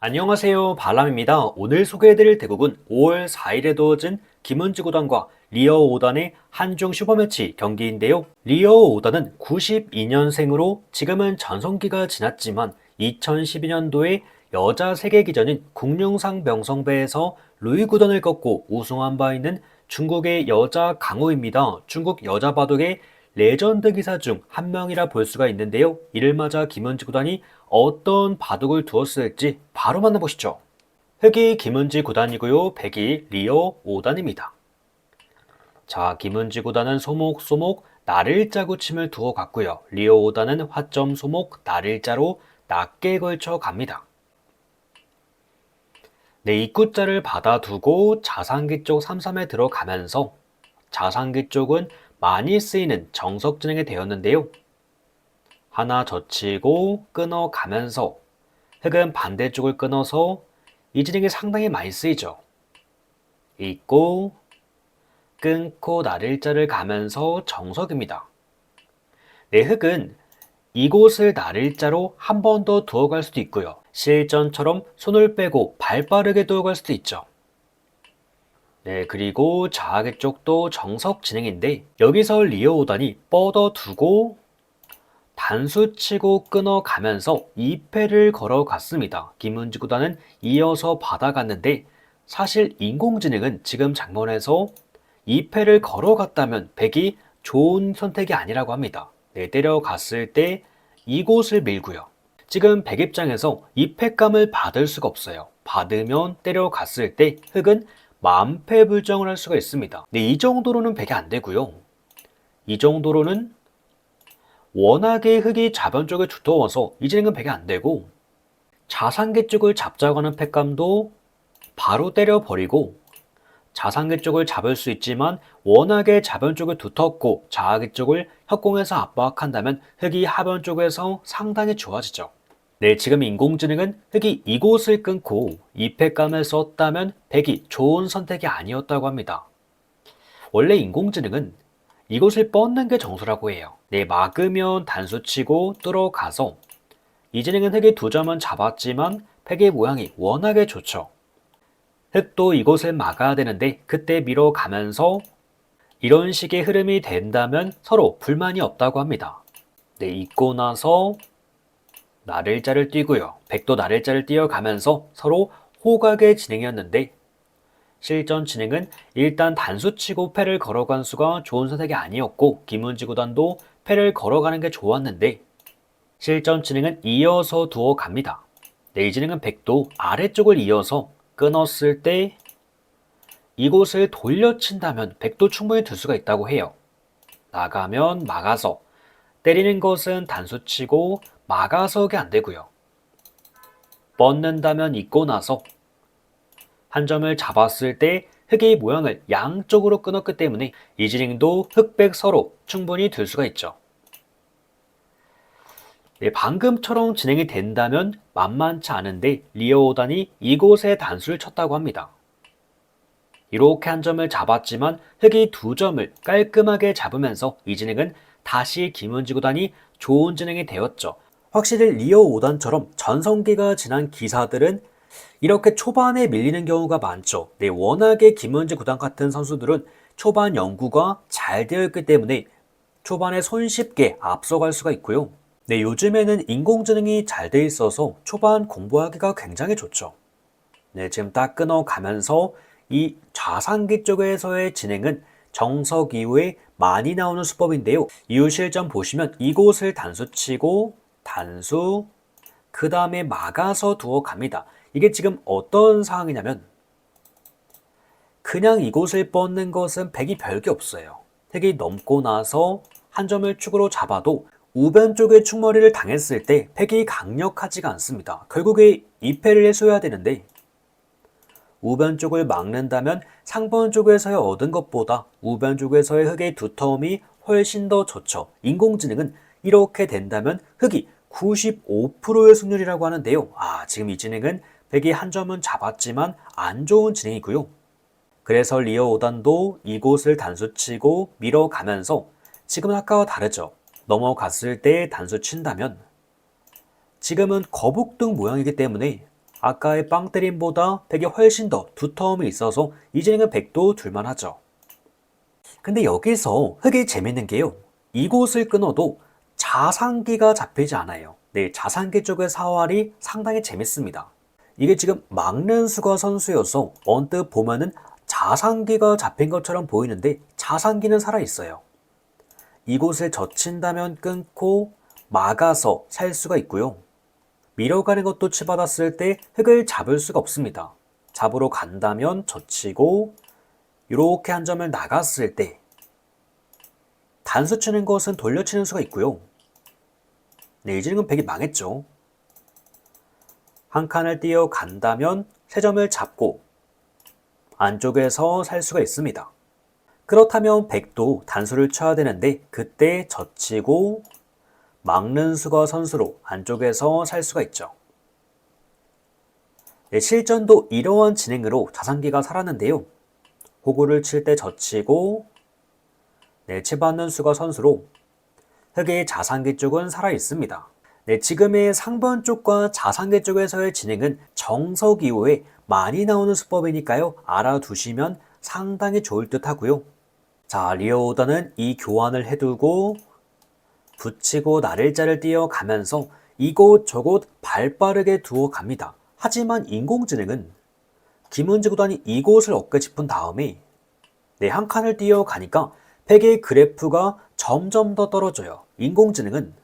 안녕하세요. 발람입니다. 오늘 소개해드릴 대국은 5월 4일에 두어진 김은지 구단과 리어 5단의 한중 슈퍼매치 경기인데요. 리어 5단은 92년생으로 지금은 전성기가 지났지만 2012년도에 여자 세계기전인 국룡상 명성배에서 루이 구단을 꺾고 우승한 바 있는 중국의 여자 강호입니다. 중국 여자 바둑의 레전드 기사 중 한 명이라 볼 수가 있는데요. 이를 맞아 김은지 구단이 어떤 바둑을 두었을지 바로 만나보시죠. 흑이 김은지 구단이고요. 백이 리어 5단입니다. 자, 김은지 구단은 소목 소목 날일자 구 침을 두어 갔고요. 리어 5단은 화점 소목 날일자로 낮게 걸쳐 갑니다. 네, 입구자를 받아두고 자상기 쪽 3-3에 들어가면서 자상기 쪽은 많이 쓰이는 정석 진행이 되었는데요. 하나 젖히고 끊어 가면서 흑은 반대쪽을 끊어서 이 진행이 상당히 많이 쓰이죠. 있고 끊고 날일자를 가면서 정석입니다. 네, 흑은 이곳을 날일자로 한 번 더 두어 갈 수도 있고요. 실전처럼 손을 빼고 발 빠르게 두어 갈 수도 있죠. 네, 그리고 자하계 쪽도 정석 진행인데 여기서 리어 오단이 뻗어 두고 단수 치고 끊어가면서 2패를 걸어갔습니다. 김은지 구단은 이어서 받아갔는데 사실 인공지능은 지금 장면에서 2패를 걸어갔다면 백이 좋은 선택이 아니라고 합니다. 네, 때려갔을 때 이곳을 밀고요. 지금 백 입장에서 2패감을 받을 수가 없어요. 받으면 때려갔을 때 흑은 만패 불정을 할 수가 있습니다. 네, 이 정도로는 백이 안 되고요. 이 정도로는 워낙에 흙이 자변 쪽에 두터워서 이제는 백이 안 되고 자상계 쪽을 잡자고 하는 팩감도 바로 때려버리고 자상계 쪽을 잡을 수 있지만 워낙에 자변 쪽에 두텁고 자하계 쪽을 협공해서 압박한다면 흙이 하변 쪽에서 상당히 좋아지죠. 네, 지금 인공지능은 흙이 이곳을 끊고 이 팩감을 썼다면 백이 좋은 선택이 아니었다고 합니다. 원래 인공지능은 이곳을 뻗는 게 정수라고 해요. 네, 막으면 단수 치고 뚫어 가서 이 진행은 흑의 두 점은 잡았지만 팩의 모양이 워낙에 좋죠. 흑도 이곳을 막아야 되는데 그때 밀어가면서 이런 식의 흐름이 된다면 서로 불만이 없다고 합니다. 네, 잊고 나서 나를자를 띄고요. 백도 나를자를 띄어가면서 서로 호각의 진행이었는데 실전 진행은 일단 단수치고 패를 걸어간 수가 좋은 선택이 아니었고 김은지 구단도 패를 걸어가는 게 좋았는데 실전 진행은 이어서 두어 갑니다. 네, 이 진행은 백도 아래쪽을 이어서 끊었을 때 이곳을 돌려친다면 백도 충분히 둘 수가 있다고 해요. 나가면 막아서 때리는 것은 단수치고 막아서게 안 되고요. 뻗는다면 있고 나서 한 점을 잡았을 때 흑의 모양을 양쪽으로 끊었기 때문에 이지링도 흑백 서로 충분히 들 수가 있죠. 네, 방금처럼 진행이 된다면 만만치 않은데 리어 오단이 이곳에 단수를 쳤다고 합니다. 이렇게 한 점을 잡았지만 흑이 두 점을 깔끔하게 잡으면서 이 진행은 다시 김은지 구단이 좋은 진행이 되었죠. 확실히 리어 5단처럼 전성기가 지난 기사들은 이렇게 초반에 밀리는 경우가 많죠. 네, 워낙에 김은지 구단 같은 선수들은 초반 연구가 잘 되어 있기 때문에 초반에 손쉽게 앞서갈 수가 있고요. 네, 요즘에는 인공지능이 잘 돼 있어서 초반 공부하기가 굉장히 좋죠. 네, 지금 딱 끊어가면서 이 좌상기 쪽에서의 진행은 정석 이후에 많이 나오는 수법인데요. 이후 실전 보시면 이곳을 단수 치고 단수 그 다음에 막아서 두어 갑니다. 이게 지금 어떤 상황이냐면 그냥 이곳을 뻗는 것은 백이 별게 없어요. 택이 넘고 나서 한 점을 축으로 잡아도 우변 쪽에 충머리를 당했을 때 백이 강력하지가 않습니다. 결국에 2패를 해소해야 되는데 우변 쪽을 막는다면 상번 쪽에서의 얻은 것보다 우변 쪽에서의 흙의 두터움이 훨씬 더 좋죠. 인공지능은 이렇게 된다면 흙이 95%의 승률이라고 하는데요. 아, 지금 이 진행은 백이 한 점은 잡았지만 안 좋은 진행이고요. 그래서 리어 5단도 이곳을 단수치고 밀어가면서 지금은 아까와 다르죠. 넘어갔을 때 단수 친다면 지금은 거북등 모양이기 때문에 아까의 빵 때림보다 백이 훨씬 더 두터움이 있어서 이 진행은 백도 둘만하죠. 근데 여기서 흑이 재밌는 게요. 이곳을 끊어도 자상기가 잡히지 않아요. 네, 자상기 쪽의 사활이 상당히 재밌습니다. 이게 지금 막는 수가 선수여서 언뜻 보면은 자상기가 잡힌 것처럼 보이는데 자상기는 살아있어요. 이곳을 젖힌다면 끊고 막아서 살 수가 있고요. 밀어가는 것도 치받았을 때 흙을 잡을 수가 없습니다. 잡으러 간다면 젖히고 이렇게 한 점을 나갔을 때 단수 치는 것은 돌려치는 수가 있고요. 네, 이제는 백이 망했죠. 한 칸을 띄어 간다면 세 점을 잡고 안쪽에서 살 수가 있습니다. 그렇다면 백도 단수를 쳐야 되는데 그때 젖히고 막는 수거 선수로 안쪽에서 살 수가 있죠. 네, 실전도 이러한 진행으로 자산기가 살았는데요. 호구를 칠 때 젖히고 네, 치받는 수거 선수로 흑의 자산기 쪽은 살아 있습니다. 네, 지금의 상번 쪽과 자산기 쪽에서의 진행은 정석 이후에 많이 나오는 수법이니까요. 알아두시면 상당히 좋을 듯 하고요. 자, 리오 오더는 이 교환을 해두고 붙이고 나를자를 띄어가면서 이곳저곳 발빠르게 두어 갑니다. 하지만 인공지능은 김은지 구단이 이곳을 얻고 싶은 다음에 네, 한 칸을 띄어 가니까 팩의 그래프가 점점 더 떨어져요. 인공지능은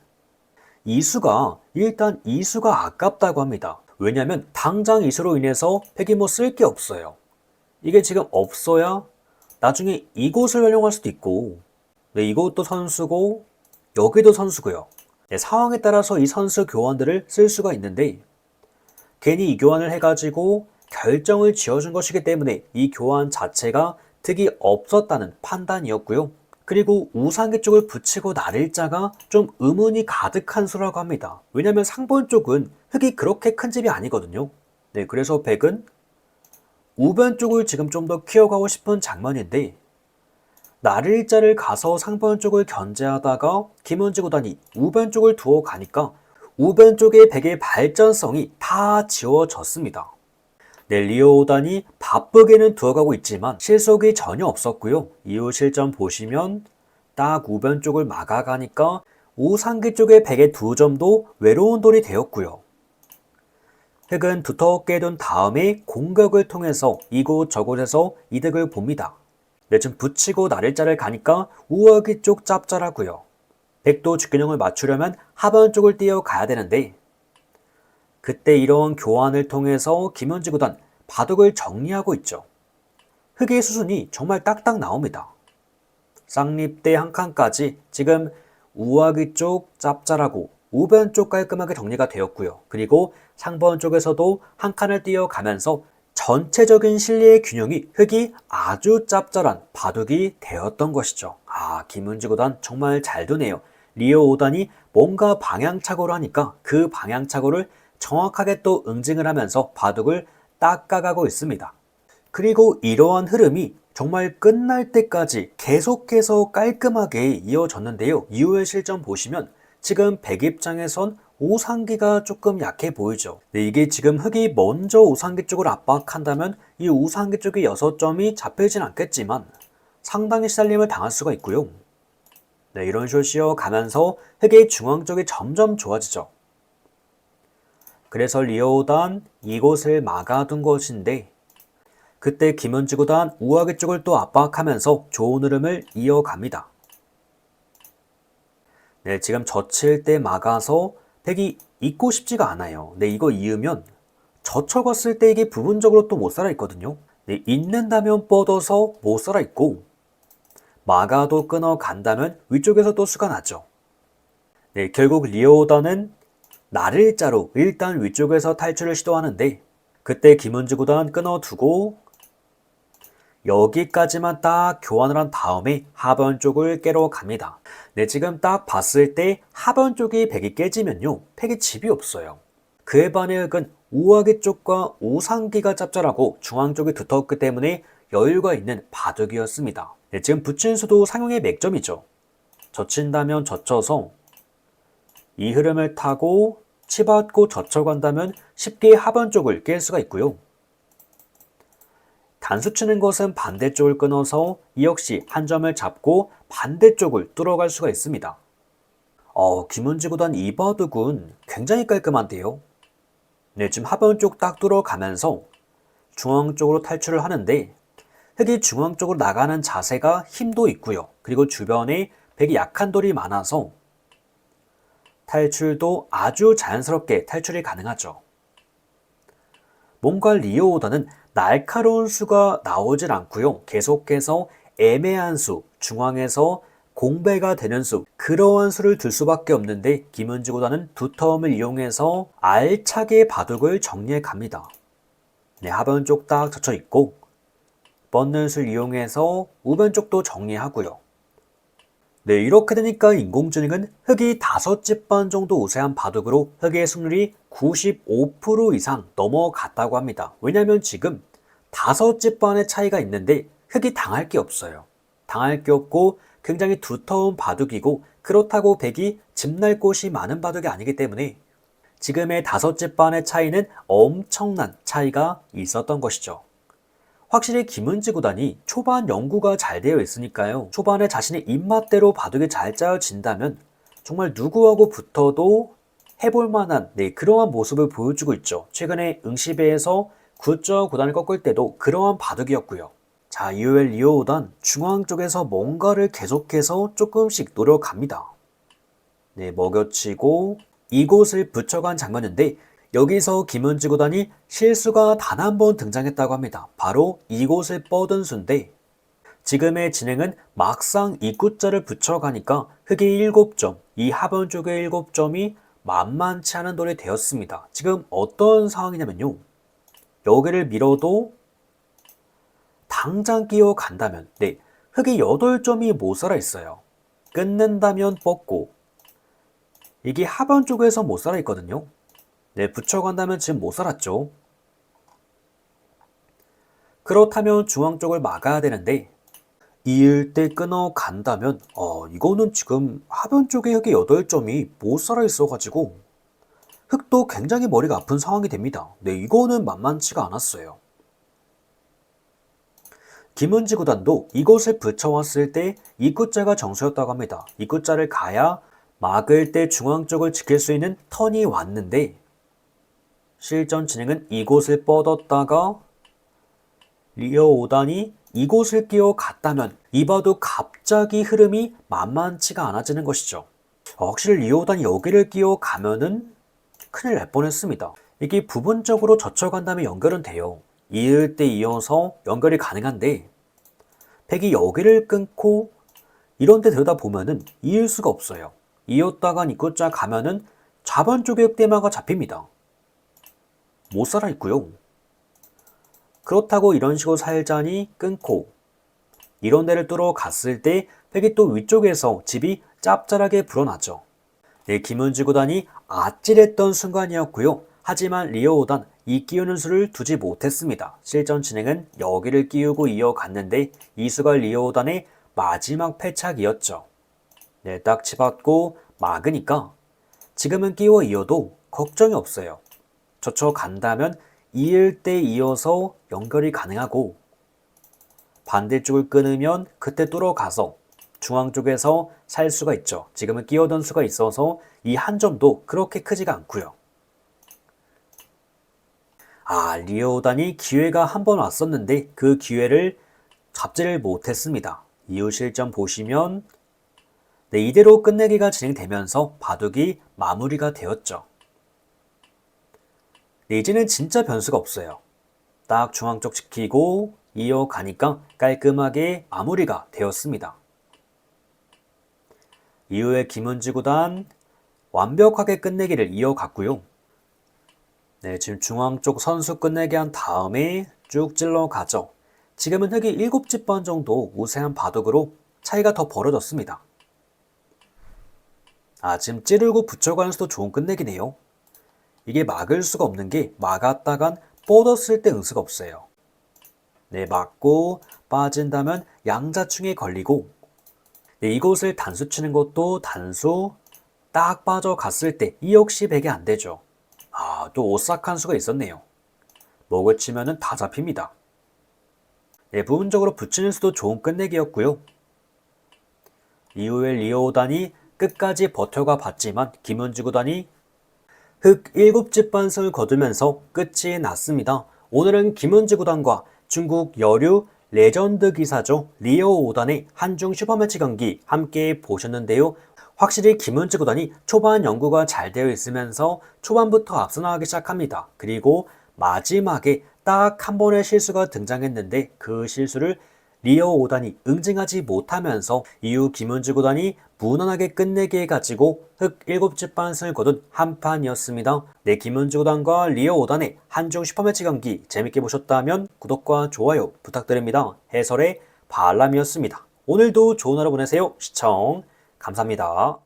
이수가 일단 이수가 아깝다고 합니다. 왜냐하면 당장 이수로 인해서 뭐쓸게 없어요. 이게 지금 없어야 나중에 이곳을 활용할 수도 있고 네, 이것도 선수고 여기도 선수고요. 네, 상황에 따라서 이 선수 교환들을 쓸 수가 있는데 괜히 이 교환을 해가지고 결정을 지어준 것이기 때문에 이 교환 자체가 득이 없었다는 판단이었고요. 그리고 우상기 쪽을 붙이고 나를 자가 좀 의문이 가득한 수라고 합니다. 왜냐하면 상번 쪽은 흙이 그렇게 큰 집이 아니거든요. 네, 그래서 백은 우변 쪽을 지금 좀 더 키워가고 싶은 장면인데 나를 자를 가서 상번 쪽을 견제하다가 김은지 구단이 우변 쪽을 두어 가니까 우변 쪽의 백의 발전성이 다 지워졌습니다. 네, 리오 오단이 바쁘게는 두어가고 있지만 실속이 전혀 없었고요. 이후 실전 보시면 딱 우변 쪽을 막아가니까 우상기 쪽의 백의 두 점도 외로운 돌이 되었고요. 흑은 두텁게 둔 다음에 공격을 통해서 이곳 저곳에서 이득을 봅니다. 네, 지금 붙이고 나를자를 가니까 우월기 쪽 짭짤하고요. 백도 주균형을 맞추려면 하반 쪽을 띄어 가야 되는데 그때 이러한 교환을 통해서 김현지 구단 바둑을 정리하고 있죠. 흑의 수순이 정말 딱딱 나옵니다. 쌍립대 한 칸까지 지금 우아기 쪽 짭짤하고 우변 쪽 깔끔하게 정리가 되었고요. 그리고 상번 쪽에서도 한 칸을 띄어가면서 전체적인 실리의 균형이 흑이 아주 짭짤한 바둑이 되었던 것이죠. 아, 김은지 구단 정말 잘 두네요. 리오 오단이 뭔가 방향착오를 하니까 그 방향착오를 정확하게 또 응징을 하면서 바둑을 닦아가고 있습니다. 그리고 이러한 흐름이 정말 끝날 때까지 계속해서 깔끔하게 이어졌는데요. 이후의 실전 보시면 지금 백 입장에선 우상기가 조금 약해 보이죠. 네, 이게 지금 흑이 먼저 우상기 쪽을 압박한다면 이 우상기 쪽의 6점이 잡히진 않겠지만 상당히 시달림을 당할 수가 있고요. 네, 이런 식으로 쉬어가면서 흑의 중앙 쪽이 점점 좋아지죠. 그래서 리오단 이곳을 막아둔 것인데 그때 김현지 구단 우아기 쪽을 또 압박하면서 좋은 흐름을 이어갑니다. 네, 지금 젖힐 때 막아서 백이 있고 싶지가 않아요. 네, 이거 이으면 젖혀갔을 때 이게 부분적으로 또 못 살아 있거든요. 네, 있는다면 뻗어서 못 살아 있고 막아도 끊어 간다면 위쪽에서 또 수가 나죠. 네, 결국 리오더는 나를 자로 일단 위쪽에서 탈출을 시도하는데 그때 김은지 구단 끊어두고 여기까지만 딱 교환을 한 다음에 하변 쪽을 깨러 갑니다. 네, 지금 딱 봤을 때 하변 쪽이 백이 깨지면요. 팩이 집이 없어요. 그에 반해 흑은 우아기 쪽과 우상기가 짭짤하고 중앙 쪽이 두텁기 때문에 여유가 있는 바둑이었습니다. 네, 지금 붙인 수도 상용의 맥점이죠. 젖힌다면 젖혀서 이 흐름을 타고 치받고 젖혀 간다면 쉽게 하반 쪽을 깰 수가 있고요. 단수 치는 것은 반대쪽을 끊어서 이 역시 한 점을 잡고 반대쪽을 뚫어갈 수가 있습니다. 어, 김은지 구단 이 바둑은 굉장히 깔끔한데요. 네, 지금 하반 쪽딱 뚫어가면서 중앙 쪽으로 탈출을 하는데 흑이 중앙 쪽으로 나가는 자세가 힘도 있고요. 그리고 주변에 백이 약한 돌이 많아서 탈출도 아주 자연스럽게 탈출이 가능하죠. 뭔가 리오 오더는 날카로운 수가 나오질 않고요. 계속해서 애매한 수, 중앙에서 공배가 되는 수, 그러한 수를 둘 수밖에 없는데 김은지 구단은 두터움을 이용해서 알차게 바둑을 정리해 갑니다. 네, 하변 쪽 딱 젖혀 있고 뻗는 수를 이용해서 우변 쪽도 정리하고요. 네, 이렇게 되니까 인공지능은 흑이 다섯 집반 정도 우세한 바둑으로 흑의 승률이 95% 이상 넘어갔다고 합니다. 왜냐면 지금 다섯 집반의 차이가 있는데 흑이 당할 게 없어요. 당할 게 없고 굉장히 두터운 바둑이고 그렇다고 백이 집날 곳이 많은 바둑이 아니기 때문에 지금의 다섯 집반의 차이는 엄청난 차이가 있었던 것이죠. 확실히 김은지 구단이 초반 연구가 잘 되어 있으니까요. 초반에 자신의 입맛대로 바둑이 잘 짜여진다면 정말 누구하고 붙어도 해볼 만한 네, 그러한 모습을 보여주고 있죠. 최근에 응시배에서 9점 구단을 꺾을 때도 그러한 바둑이었고요. 자, 이후에 리오 오단 중앙 쪽에서 뭔가를 계속해서 조금씩 노력합니다. 네, 먹여치고 이곳을 붙여간 장면인데 여기서 김은지 구단이 실수가 단 한 번 등장했다고 합니다. 바로 이곳을 뻗은 수인데 지금의 진행은 막상 입구자를 붙여가니까 흑이 7점, 이 하변 쪽의 7점이 만만치 않은 돌이 되었습니다. 지금 어떤 상황이냐면요. 여기를 밀어도 당장 끼어 간다면 네, 흑이 8점이 모자라 있어요. 끊는다면 뻗고 이게 하반 쪽에서 못 살아 있거든요. 네, 붙여간다면 지금 못 살았죠. 그렇다면 중앙 쪽을 막아야 되는데 이을 때 끊어 간다면 어 이거는 지금 하변 쪽에 흑의 8점이 못 살아 있어가지고 흑도 굉장히 머리가 아픈 상황이 됩니다. 네, 이거는 만만치가 않았어요. 김은지 구단도 이곳을 붙여왔을 때 입구자가 정수였다고 합니다. 입구자를 가야 막을 때 중앙 쪽을 지킬 수 있는 턴이 왔는데 실전 진행은 이곳을 뻗었다가 리어 5단이 이곳을 끼어 갔다면 이봐도 갑자기 흐름이 만만치가 않아지는 것이죠. 확실히 리어 5단이 여기를 끼어 가면은 큰일 날 뻔했습니다. 이게 부분적으로 젖혀간 다음에 연결은 돼요. 이을 때 이어서 연결이 가능한데 백이 여기를 끊고 이런 데 들여다 보면은 이을 수가 없어요. 이었다간 입구자 가면은 좌변 쪽의 흑대마가 잡힙니다. 못 살아 있고요. 그렇다고 이런 식으로 살자니 끊고 이런 데를 뚫어 갔을 때 백이 또 위쪽에서 집이 짭짤하게 불어나죠. 네, 김은지 구단이 아찔했던 순간이었고요. 하지만 리오 오단 이 끼우는 수를 두지 못했습니다. 실전 진행은 여기를 끼우고 이어갔는데 이 수가 리오 오단의 마지막 패착이었죠. 네, 딱 집었고 막으니까 지금은 끼워 이어도 걱정이 없어요. 저쳐 간다면 이을 때 이어서 연결이 가능하고 반대쪽을 끊으면 그때 뚫어가서 중앙 쪽에서 살 수가 있죠. 지금은 끼어던 수가 있어서 이 한 점도 그렇게 크지가 않고요. 아, 리오단이 기회가 한 번 왔었는데 그 기회를 잡지를 못했습니다. 이후 실점 보시면 네, 이대로 끝내기가 진행되면서 바둑이 마무리가 되었죠. 네, 이제는 진짜 변수가 없어요. 딱 중앙 쪽 지키고 이어가니까 깔끔하게 마무리가 되었습니다. 이후에 김은지 구단 완벽하게 끝내기를 이어갔고요. 네, 지금 중앙 쪽 선수 끝내기 한 다음에 쭉 찔러 가죠. 지금은 흑이 7집 번 정도 우세한 바둑으로 차이가 더 벌어졌습니다. 아, 지금 찌르고 붙여가는 수도 좋은 끝내기네요. 이게 막을 수가 없는 게 막았다간 뻗었을 때 응수가 없어요. 네, 맞고 빠진다면 양자충에 걸리고 네, 이곳을 단수 치는 것도 단수 딱 빠져갔을 때 이 역시 100이 안 되죠. 아, 또 오싹한 수가 있었네요. 목을 치면은 다 잡힙니다. 네, 부분적으로 붙이는 수도 좋은 끝내기였고요. 이후에 리오 구단이 끝까지 버텨가 봤지만 김은지 구단이 흑 7집 반승을 거두면서 끝이 났습니다. 오늘은 김은지 구단과 중국 여류 레전드 기사죠. 리오 5단의 한중 슈퍼매치 경기 함께 보셨는데요. 확실히 김은지 구단이 초반 연구가 잘 되어 있으면서 초반부터 앞서 나가기 시작합니다. 그리고 마지막에 딱 한 번의 실수가 등장했는데 그 실수를 리오 5단이 응징하지 못하면서 이후 김은지 구단이 무난하게 끝내게 해가지고 흑 7집 반승을 거둔 한 판이었습니다. 네, 김은지 구단과 리오 5단의 한중 슈퍼매치 경기 재밌게 보셨다면 구독과 좋아요 부탁드립니다. 해설의 발람이었습니다. 오늘도 좋은 하루 보내세요. 시청 감사합니다.